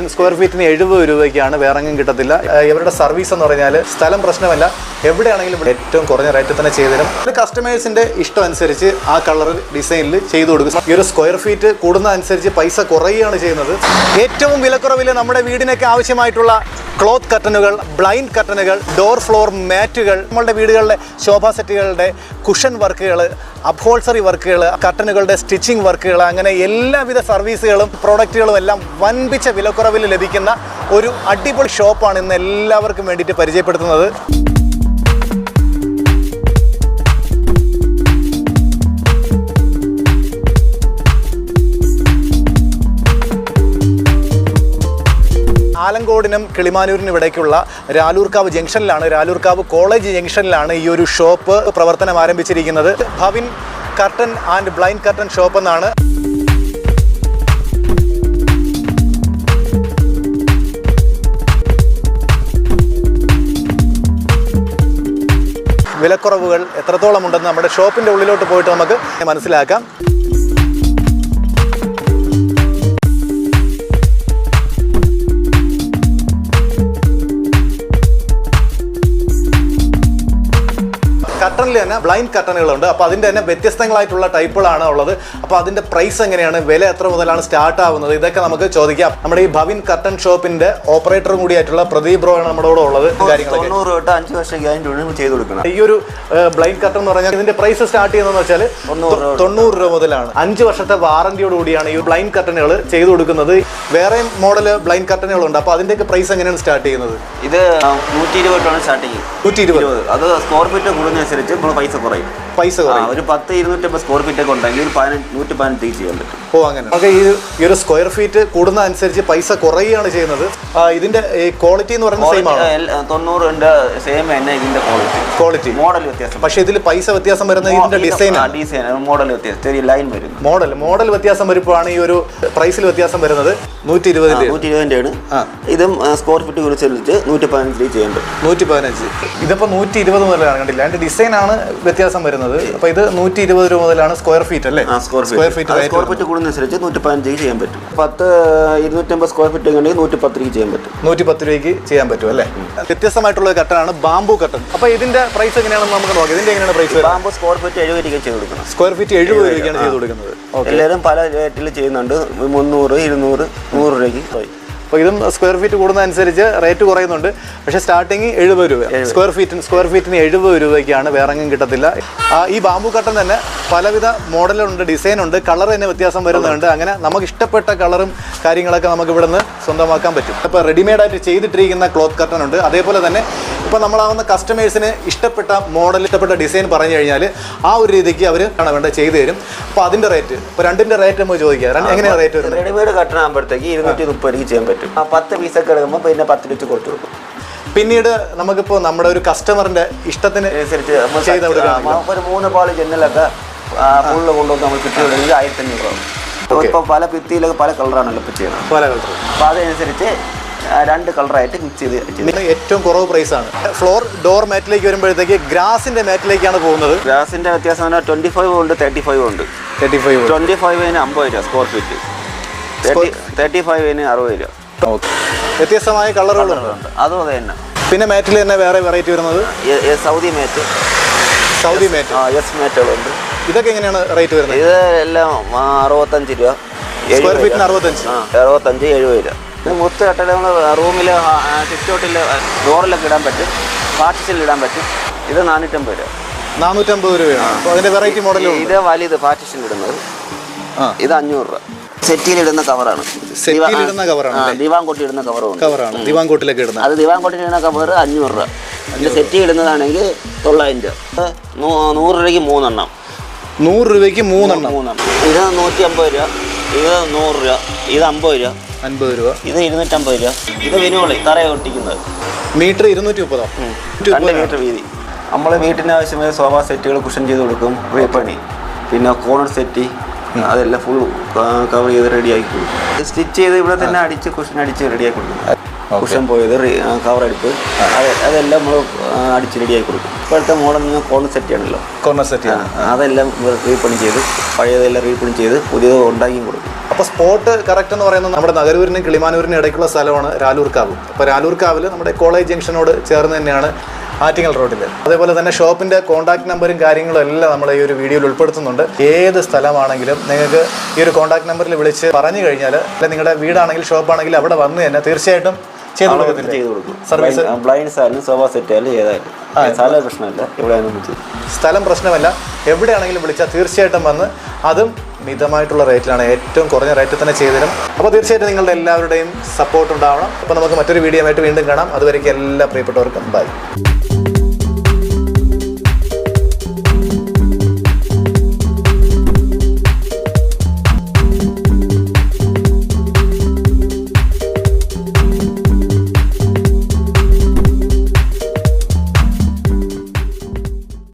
Square ഫീറ്റിന് എഴുപത് രൂപയ്ക്കാണ് വേറെങ്ങും കിട്ടത്തില്ല. ഇവരുടെ സർവീസ് എന്ന് പറഞ്ഞാൽ സ്ഥലം പ്രശ്നമല്ല. എവിടെയാണെങ്കിലും ഇവിടെ ഏറ്റവും കുറഞ്ഞ റേറ്റിൽ തന്നെ ചെയ്തു തരും. ഇത് കസ്റ്റമേഴ്സിന്റെ ഇഷ്ടം അനുസരിച്ച് ആ കളർ ഡിസൈനിൽ ചെയ്തു കൊടുക്കും. ഈ ഒരു സ്ക്വയർ ഫീറ്റ് കൂടുന്ന അനുസരിച്ച് പൈസ കുറയുകയാണ് ചെയ്യുന്നത്. ഏറ്റവും വിലക്കുറവിൽ നമ്മുടെ വീടിനൊക്കെ ആവശ്യമായിട്ടുള്ള ക്ലോത്ത് കർട്ടനുകൾ ബ്ലൈൻഡ് കർട്ടനുകൾ ഡോർ ഫ്ലോർ മാറ്റുകൾ നമ്മളുടെ വീടുകളിലെ ശോഭാ സെറ്റുകളുടെ കുഷൻ വർക്കുകൾ അപ്ഹോൾസറി വർക്കുകൾ കർട്ടനുകളുടെ സ്റ്റിച്ചിങ് വർക്കുകൾ അങ്ങനെ എല്ലാവിധ സർവീസുകളും പ്രോഡക്റ്റുകളും എല്ലാം വൻപിച്ച വിലക്കുറവിൽ ലഭിക്കുന്ന ഒരു അടിപൊളി ഷോപ്പാണ് ഇന്ന് എല്ലാവർക്കും വേണ്ടിയിട്ട് പരിചയപ്പെടുത്തുന്നത്. ആലങ്കോടിനും കിളിമാനൂരിനും ഇടയ്ക്കുള്ള രാലൂർക്കാവ് ജംഗ്ഷനിലാണ് രാലൂർക്കാവ് കോളേജ് ജംഗ്ഷനിലാണ് ഈ ഒരു ഷോപ്പ് പ്രവർത്തനം ആരംഭിച്ചിരിക്കുന്നത്. Bhavin curtain and blind curtain shop എന്നാണ്. വിലക്കുറവുകൾ എത്രത്തോളം ഉണ്ടെന്ന് നമ്മുടെ ഷോപ്പിന്റെ ഉള്ളിലോട്ട് പോയിട്ട് നമുക്ക് മനസ്സിലാക്കാം. കട്ടണിൽ തന്നെ ബ്ലൈൻഡ് കട്ടണുകളുണ്ട്. അപ്പോൾ അതിന്റെ തന്നെ വ്യത്യസ്തങ്ങളായിട്ടുള്ള ടൈപ്പുകളാണ് ഉള്ളത്. അപ്പോൾ അതിന്റെ പ്രൈസ് എങ്ങനെയാണ്? വില എത്ര മുതലാണ് സ്റ്റാർട്ട് ആവുന്നത്? ഇതൊക്കെ നമുക്ക് ചോദിക്കാം. നമ്മുടെ ഈ ഭവിൻ കട്ടൺ ഷോപ്പിന്റെ ഓപ്പറേറ്ററും കൂടിയായിട്ടുള്ള പ്രദീപ് ബ്രോ ആണ് നമ്മുടെ കൂടെ ഉള്ളത്. കാര്യങ്ങളൊക്കെ. തൊണ്ണൂറ് തൊട്ട് അഞ്ച് വർഷം ഗ്യാരണ്ടി ചെയ്ത് കൊടുക്കണം. ഈ ഒരു ബ്ലൈൻഡ് കട്ടൺ എന്ന് പറഞ്ഞാൽ ഇതിന്റെ പ്രൈസ് സ്റ്റാർട്ട് ചെയ്യുന്നതെന്ന് വെച്ചാൽ തൊണ്ണൂറ് രൂപ. മുതലാണ്. അഞ്ച് വർഷത്തെ വാറന്റിയോട് കൂടിയാണ് ഈ ബ്ലൈൻഡ് കട്ടണുകൾ ചെയ്തു കൊടുക്കുന്നത്. വേറെ മോഡൽ ബ്ലൈൻഡ് കട്ടണുകളുണ്ട് അപ്പോൾ അതിന്റെയൊക്കെ പ്രൈസ് എങ്ങനെയാണ് സ്റ്റാർട്ട് ചെയ്യുന്നത്? ഇത് നൂറ്റി ഇരുപത് സ്റ്റാർട്ടിങ് നൂറ്റി ഇരുപത്. അത് സ്ക്വയർ ഫീറ്റ് കൂടുന്നതനുസരിച്ച് നമ്മൾ പൈസ കുറയും. പൈസ കുറയും. ഒരു പത്ത് ഇരുന്നൂറ്റമ്പത് സ്ക്വയർ ഫീറ്റ് ഒക്കെ ഉണ്ടെങ്കിൽ ഒരു പതിനഞ്ച് നൂറ്റി പതിനെട്ട് ചെയ്യാൻ പറ്റും ഓ അങ്ങനെ. നമുക്ക് ഈ ഈ ഒരു സ്ക്വയർ ഫീറ്റ് കൂടുന്ന അനുസരിച്ച് പൈസ കുറയുകയാണ് ചെയ്യുന്നത്. ആ, ഇതിന്റെ ക്വാളിറ്റി എന്ന് പറയുന്നത് സെയിം ആണ്? തൊണ്ണൂറിന്റെ സെയിം തന്നെ ഇതിന്റെ ക്വാളിറ്റി ക്വാളിറ്റി മോഡൽ വ്യത്യാസം. പക്ഷെ ഇതിൽ പൈസ വ്യത്യാസം വരുന്ന ഇതിന്റെ ഡിസൈൻ ഡിസൈൻ മോഡൽ വ്യത്യാസം. ചെറിയ ലൈൻ വരും മോഡൽ മോഡൽ വ്യത്യാസം വരുമ്പോഴാണ് ഈ ഒരു പ്രൈസിൽ വ്യത്യാസം വരുന്നത്. നൂറ്റി ഇരുപത് നൂറ്റി ഇരുപതിന്റെ ആണ്. ഇതും സ്ക്വയർ ഫീറ്റ് അനുസരിച്ച് നൂറ്റി പതിനഞ്ച് ചെയ്യാൻ പറ്റും നൂറ്റി പതിനഞ്ച് ഇതിപ്പോ നൂറ്റി ഇരുപത് മുതലാണ് കണ്ടില്ല? അതിന്റെ ഡിസൈൻ ആണ് വ്യത്യാസം വരുന്നത്. അപ്പൊ ഇത് നൂറ്റി ഇരുപത് രൂപ മുതലാണ് സ്ക്വയർ ഫീറ്റ് അല്ലേ? സ്ക്വയർ ഫീറ്റ് സ്ക്വയർ ഫീറ്റ് കൂടുന്നതനുസരിച്ച് നൂറ്റി പതിനഞ്ച് ചെയ്യാൻ പറ്റും. പത്ത് ഇരുന്നൂറ്റമ്പത് സ്ക്വയർ ഫീറ്റ് ഉണ്ടെങ്കിൽ നൂറ്റി പത്ത് രൂപ ചെയ്യാൻ പറ്റും. നൂറ്റി പത്ത് രൂപയ്ക്ക് ചെയ്യാൻ പറ്റും അല്ലേ? വ്യത്യസ്തമായിട്ടുള്ള കട്ടനാണ് ബാംബു കട്ടൻ. അപ്പൊ ഇതിന്റെ പ്രൈസ് എങ്ങനെയാണെന്ന് നമുക്ക് നോക്കാം. ഇതിന്റെ എങ്ങനെയാണ് പ്രൈസ് ബാമ്പു സ്ക്വയർ ഫീറ്റ് എഴുപത് രൂപയ്ക്ക് ചെയ്ത് കൊടുക്കണം. സ്ക്വയർ ഫീറ്റ് എഴുപത് രൂപയ്ക്കാണ് ചെയ്ത് കൊടുക്കുന്നത്. എല്ലാവരും പല റേറ്റിൽ ചെയ്യുന്നുണ്ട്. മുന്നൂറ് ഇരുന്നൂറ് നൂറ് രൂപയ്ക്ക് പോയി. അപ്പോൾ ഇതും സ്ക്വയർ ഫീറ്റ് കൂടുന്നതനുസരിച്ച് റേറ്റ് കുറയുന്നുണ്ട്. പക്ഷേ സ്റ്റാർട്ടിങ് എഴുപത് രൂപ. സ്ക്വയർ ഫീറ്റിന് സ്ക്വയർ ഫീറ്റിന് എഴുപത് രൂപയ്ക്കാണ് വേറെങ്ങും കിട്ടത്തില്ല. ഈ ബാമ്പു കട്ടൻ തന്നെ പലവിധ മോഡലുണ്ട് ഡിസൈൻ ഉണ്ട് കളർ തന്നെ വ്യത്യാസം വരുന്നുണ്ട്. അങ്ങനെ നമുക്ക് ഇഷ്ടപ്പെട്ട കളറും കാര്യങ്ങളൊക്കെ നമുക്ക് ഇവിടുന്ന് സ്വന്തമാക്കാൻ പറ്റും. ഇപ്പോൾ റെഡിമെയ്ഡായിട്ട് ചെയ്തിട്ടിരിക്കുന്ന ക്ലോത്ത് കട്ടൺ ഉണ്ട്. അതേപോലെ തന്നെ ഇപ്പോൾ നമ്മളാവുന്ന കസ്റ്റമേഴ്സിന് ഇഷ്ടപ്പെട്ട മോഡൽ ഇഷ്ടപ്പെട്ട ഡിസൈൻ പറഞ്ഞു കഴിഞ്ഞാൽ ആ ഒരു രീതിക്ക് അവർ ആണ് വേണ്ടത് ചെയ്തു തരും. അപ്പോൾ അതിന്റെ റേറ്റ് ഇപ്പോൾ രണ്ടിന്റെ റേറ്റ് നമ്മൾ ചോദിക്കാം എങ്ങനെയാണ് റേറ്റ് വരുന്നത്? റെഡിമെയ്ഡ് കട്ടണാകുമ്പോഴത്തേക്ക് ഇരുന്നൂറ്റി മുപ്പത് രൂപയ്ക്ക് ചെയ്യാൻ പറ്റും. ആ പത്ത് പീസൊക്കെ എടുക്കുമ്പോൾ പിന്നെ പത്ത് രൂപ കുറച്ച് കൊടുക്കും. പിന്നീട് നമുക്കിപ്പോൾ നമ്മുടെ ഒരു കസ്റ്റമറിന്റെ ഇഷ്ടത്തിന് അനുസരിച്ച് ചെയ്ത് ഒരു മൂന്ന് പാൾ ജനലൊക്കെ ഫുള്ള് കൊണ്ടുവന്ന് നമ്മൾ ഫിറ്റ് വിടുന്നത് ആയിരത്തി അഞ്ഞൂറ് രൂപ. ഇപ്പോൾ പല ഭിത്തിയിലൊക്കെ പല കളറാണല്ലോ ഇപ്പോൾ ചെയ്യുന്നത്. പല കളർ അപ്പോൾ അതനുസരിച്ച് രണ്ട് കളറായിട്ട് മിക്സ് ചെയ്ത് ഏറ്റവും കുറവ് പ്രൈസ് ആണ്. ഫ്ലോർ ഡോർ മാറ്റിലേക്ക് വരുമ്പോഴത്തേക്ക് ഗ്രാസിന്റെ മാറ്റിലേക്കാണ് പോകുന്നത്. ഗ്രാസിന്റെ വ്യത്യാസം പറഞ്ഞാൽ ട്വന്റി ഫൈവ് ഉണ്ട് തേർട്ടി ഫൈവ് ഉണ്ട് തേർട്ടി ഫൈവ് ട്വന്റി ഫൈവിന് അമ്പത് രൂപ സ്ക്വയർ ഫീറ്റ് തേർട്ടി ഫൈവിന് അറുപത് രൂപ. വ്യത്യസ്തമായ കളറുകളുണ്ട് അതും അത് തന്നെ പിന്നെ മാറ്റിൽ തന്നെ വേറെ വെറൈറ്റി വരുന്നത്? സൗദി മാറ്റ് സൗദി മാറ്റ് ആ യെസ് മാറ്റുകളുണ്ട് ഇതൊക്കെ എങ്ങനെയാണ് റേറ്റ് വരുന്നത്? ഇത് എല്ലാം അറുപത്തഞ്ച് രൂപ. സ്ക്വയർ ഫീറ്റിന്. അറുപത്തഞ്ച്. അറുപത്തഞ്ച് എഴുപത് രൂപ. ഇത് മുത്ത് കട്ടൽ നമ്മൾ റൂമിൽ സിറ്റൗട്ടിൽ ഡോറിലൊക്കെ ഇടാൻ പറ്റും. പാർട്ടിസിൽ ഇടാൻ പറ്റും. ഇത് നാനൂറ്റമ്പത് രൂപ. നാനൂറ്റമ്പത് രൂപയാണ് അപ്പോൾ അതിന്റെ വെറൈറ്റി മോഡൽ ഇത് വലുത് പാർട്ടിഷൻ ഇടുന്നത്. ഇത് അഞ്ഞൂറ് രൂപ. സെറ്റിയിലിടുന്ന കവറാണ്. സെറ്റിയിൽ ഇടുന്ന കവറാണ് ദിവാൻ കൊട്ടി ഇടുന്ന കവറും കവറാണ്. ദിവാങ്കോട്ടിലേക്ക് ഇടുന്നത് അത് ദിവാൻ കൊട്ടി ഇടുന്ന കവർ അഞ്ഞൂറ് രൂപ. ഇതിന്റെ സെറ്റി ഇടുന്നതാണെങ്കിൽ തൊള്ളായിരം രൂപ. നൂറ് രൂപയ്ക്ക് മൂന്നെണ്ണം. നൂറ് രൂപയ്ക്ക് മൂന്നെണ്ണം. മൂന്നെണ്ണം. ഇത് നൂറ്റി അമ്പത് രൂപ. ഇത് നൂറ് രൂപ. ഇത് അമ്പത് രൂപ. അൻപത് രൂപ. ഇത് ഇരുന്നൂറ്റമ്പത് രൂപ. ഇത് വിനോളി തറയെ ഒട്ടിക്കുന്നത്. മീറ്റർ ഇരുന്നൂറ്റി മുപ്പതോ രണ്ട് മീറ്റർ വീതി. നമ്മൾ വീട്ടിന് ആവശ്യമായ സോഫ സെറ്റുകൾ കുഷൻ ചെയ്ത് കൊടുക്കും വേപ്പണി പിന്നെ കോണർ സെറ്റി അതെല്ലാം ഫുൾ കവർ ചെയ്ത് റെഡിയാക്കി കൊടുക്കും. സ്റ്റിച്ച് ചെയ്ത് ഇവിടെ തന്നെ അടിച്ച് കുഷൻ അടിച്ച് റെഡിയാക്കി കൊടുക്കും. കുഷൻ പോയത് കവർ അടിപ്പ് അതെല്ലാം നമ്മൾ അടിച്ച് റെഡിയാക്കി കൊടുക്കും. ഇപ്പോഴത്തെ മോഡൽ കോണർ സെറ്റ് ആണല്ലോ. കോർണർ സെറ്റ് അതെല്ലാം റീപ്പണി ചെയ്ത് പഴയതെല്ലാം റീപ്പണി ചെയ്ത് പുതിയത് ഉണ്ടാക്കി കൊടുക്കും. അപ്പോൾ സ്പോട്ട് കറക്റ്റ് എന്ന് പറയുന്നത് നമ്മുടെ നഗരൂരിനും കിളിമാനൂരിനും ഇടയ്ക്കുള്ള സ്ഥലമാണ് രാലൂർക്കാവ് അപ്പോൾ രാലൂർക്കാവിൽ നമ്മുടെ കോളേജ് ജംഗ്ഷനോട് ചേർന്ന് തന്നെയാണ് ആറ്റിങ്ങൽ റോഡിൽ അതേപോലെ തന്നെ ഷോപ്പിന്റെ കോൺടാക്ട് നമ്പറും കാര്യങ്ങളും എല്ലാം നമ്മൾ ഈ ഒരു വീഡിയോയിൽ ഉൾപ്പെടുത്തുന്നുണ്ട്. ഏത് സ്ഥലമാണെങ്കിലും നിങ്ങൾക്ക് ഈ ഒരു കോൺടാക്ട് നമ്പറിൽ വിളിച്ച് പറഞ്ഞു കഴിഞ്ഞാൽ അല്ലെങ്കിൽ നിങ്ങളുടെ വീടാണെങ്കിൽ ഷോപ്പാണെങ്കിൽ അവിടെ വന്ന് തന്നെ തീർച്ചയായിട്ടും ചെയ്ത് കൊടുക്കും. സർവീസ് ബ്ലൈൻഡ്സ് ആയാലും സോഫ സെറ്റ് ആയാലും ഏതായാലും. സ്ഥല പ്രശ്നമല്ല. ഇവിടെ ചെയ്യും സ്ഥലം പ്രശ്നമല്ല. എവിടെയാണെങ്കിലും വിളിച്ചാൽ തീർച്ചയായിട്ടും വന്ന് അതും മിതമായിട്ടുള്ള റേറ്റിലാണ് ഏറ്റവും കുറഞ്ഞ റേറ്റിൽ തന്നെ ചെയ്തു തരും അപ്പോൾ തീർച്ചയായിട്ടും നിങ്ങളുടെ എല്ലാവരുടെയും സപ്പോർട്ട് ഉണ്ടാവണം. അപ്പോൾ നമുക്ക് മറ്റൊരു വീഡിയോ ആയിട്ട് വീണ്ടും കാണാം. അതുവരേക്കും എല്ലാ പ്രിയപ്പെട്ടവർക്കും ബൈ.